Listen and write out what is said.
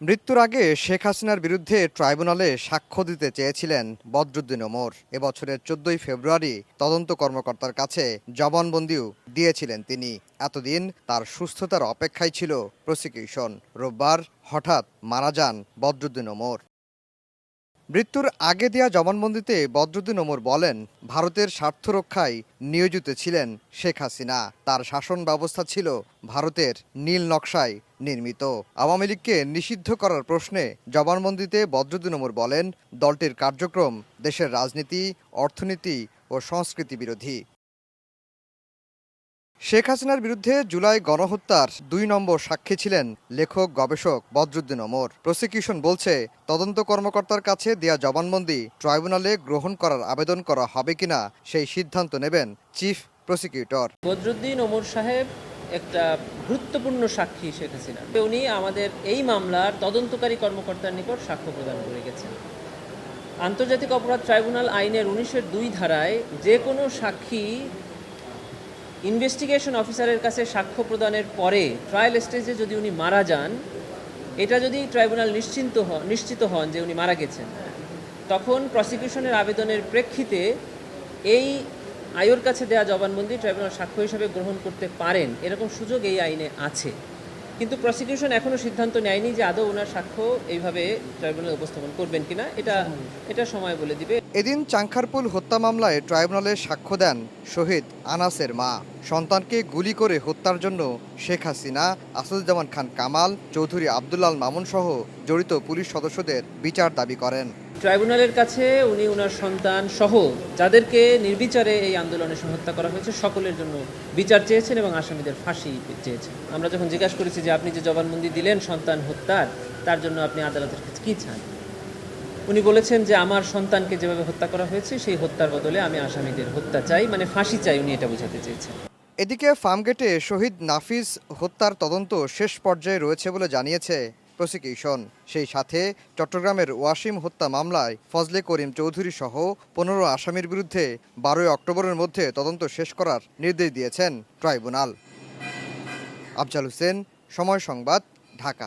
মৃত্যুর আগে শেখ হাসিনার বিরুদ্ধে ট্রাইব্যুনালে সাক্ষ্য দিতে চেয়েছিলেন বদরুদ্দিন ওমর। এবছরের চোদ্দই ফেব্রুয়ারি তদন্ত কর্মকর্তার কাছে জবানবন্দিও দিয়েছিলেন তিনি। এতদিন তার সুস্থতার অপেক্ষায় ছিল প্রসিকিউশন। রোববার হঠাৎ মারা যান বদরুদ্দিন ওমর। মৃত্যুর আগে দেয়া জবানবন্দিতে বদরুদ্দিন ওমর বলেন, ভারতের স্বার্থ রক্ষায় নিয়োজিত ছিলেন শেখ হাসিনা। তার শাসন ব্যবস্থা ছিল ভারতের নীল নকশায়। নির্মিত। আওয়ামী লীগকে নিষিদ্ধ করার প্রশ্নে জবানবন্দিতে বদরুদ্দিন ওমর বলেন, দলটির কার্যক্রম দেশের রাজনীতি, অর্থনীতি ও সংস্কৃতি বিরোধী। শেখ হাসিনার বিরুদ্ধে জুলাই গণহত্যার দুই নম্বর সাক্ষী ছিলেন লেখক, গবেষক বদরুদ্দিন ওমর। প্রসিকিউশন বলছে, তদন্ত কর্মকর্তার কাছে দেয়া জবানবন্দি ট্রাইব্যুনালে গ্রহণ করার আবেদন করা হবে কিনা সেই সিদ্ধান্ত নেবেন চিফ প্রসিকিউটর। বদরুদ্দিন ওমর সাহেব একটা গুরুত্বপূর্ণ সাক্ষী শেখ হাসিনা। উনি আমাদের এই মামলার তদন্তকারী কর্মকর্তার নিকট সাক্ষ্য প্রদান করে গেছেন। আন্তর্জাতিক অপরাধ ট্রাইব্যুনাল আইনের উনিশের দুই ধারায় যে কোনো সাক্ষী ইনভেস্টিগেশন অফিসারের কাছে সাক্ষ্য প্রদানের পরে ট্রায়াল স্টেজে যদি উনি মারা যান, এটা যদি ট্রাইব্যুনাল নিশ্চিন্ত হন নিশ্চিত হন যে উনি মারা গেছেন, তখন প্রসিকিউশনের আবেদনের প্রেক্ষিতে এই আয়োর কাছে দেওয়া জবানবন্দি ট্রাইব্যুনাল সাক্ষ্য হিসেবে গ্রহণ করতে পারেন, এরকম সুযোগ এই আইনে আছে। কিন্তু প্রসিকিউশন এখনও সিদ্ধান্ত নেয়নি যে আদৌ ওনার সাক্ষ্য এইভাবে ট্রাইব্যুনালে উপস্থাপন করবেন কিনা। এটা এটা সময় বলে দিবে। এদিন চাংখারপুল হত্যা মামলায় ট্রাইব্যুনালে সাক্ষ্য দেন শহীদ আনাসের মা। সন্তানকে গুলি করে হত্যার জন্য শেখ হাসিনা, আসাদুজ্জামান খান কামাল, চৌধুরী আবদুল্লাল মামুন সহ জড়িত পুলিশ সদস্যদের বিচার দাবি করেন। ট্রাইব্যুনালের কাছে উনি ওনার সন্তান সহ যাদেরকে নির্বিচারে এই আন্দোলনে হত্যা করা হয়েছে, সকলের জন্য বিচার চেয়েছেন এবং আসামিদের ফাঁসি চেয়েছেন। আমরা যখন জিজ্ঞাসা করেছি যে আপনি যে জবানবন্দি দিলেন সন্তান হত্যার, তার জন্য আপনি আদালতের কাছে কী চান? উনি বলেছেন যে আমার সন্তানকে যেভাবে হত্যা করা হয়েছে, সেই হত্যার বদলে আমি আসামিদের হত্যা চাই মানে ফাঁসি চাই উনি এটা বোঝাতে চেয়েছেন। এদিকে ফার্মগেটে শহীদ নাফিজ হত্যার তদন্ত শেষ পর্যায়ে রয়েছে বলে জানিয়েছে প্রসিকিউশন সেই সাথে চট্টগ্রামের ওয়াসিম হত্যা মামলায় ফজলে করিম চৌধুরী সহ পনেরো আসামির বিরুদ্ধে বারোই অক্টোবরের মধ্যে তদন্ত শেষ করার নির্দেশ দিয়েছেন ট্রাইব্যুনাল। আফজাল হোসেন, সময় সংবাদ, ঢাকা।